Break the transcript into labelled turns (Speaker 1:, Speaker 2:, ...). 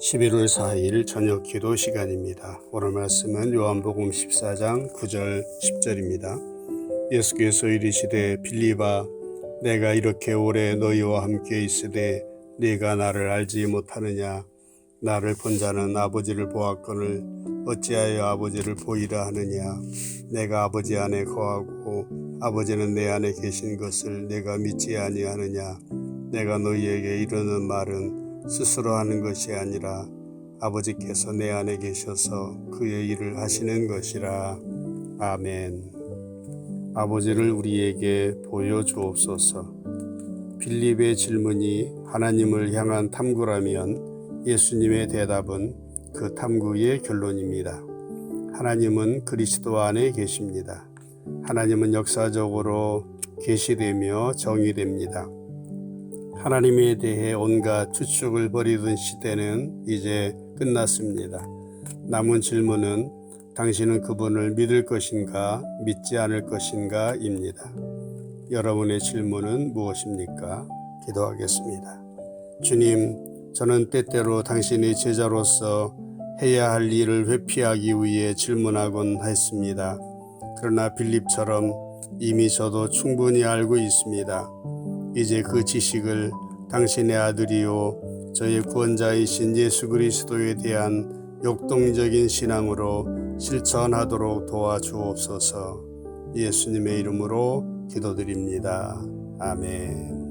Speaker 1: 11월 4일 저녁 기도 시간입니다. 오늘 말씀은 요한복음 14장 9절 10절입니다. 예수께서 이르시되 빌리바 내가 이렇게 오래 너희와 함께 있으되 네가 나를 알지 못하느냐 나를 본 자는 아버지를 보았거늘 어찌하여 아버지를 보이라 하느냐 내가 아버지 안에 거하고 아버지는 내 안에 계신 것을 내가 믿지 아니하느냐 내가 너희에게 이르는 말은 스스로 하는 것이 아니라 아버지께서 내 안에 계셔서 그의 일을 하시는 것이라. 아멘. 아버지를 우리에게 보여주옵소서. 빌립의 질문이 하나님을 향한 탐구라면 예수님의 대답은 그 탐구의 결론입니다. 하나님은 그리스도 안에 계십니다. 하나님은 역사적으로 계시되며 정의됩니다. 하나님에 대해 온갖 추측을 벌이던 시대는 이제 끝났습니다. 남은 질문은 당신은 그분을 믿을 것인가, 믿지 않을 것인가 입니다. 여러분의 질문은 무엇입니까? 기도하겠습니다. 주님, 저는 때때로 당신의 제자로서 해야 할 일을 회피하기 위해 질문하곤 했습니다. 그러나 빌립처럼 이미 저도 충분히 알고 있습니다. 이제 그 지식을 당신의 아들이요 저의 구원자이신 예수 그리스도에 대한 역동적인 신앙으로 실천하도록 도와주옵소서. 예수님의 이름으로 기도드립니다. 아멘.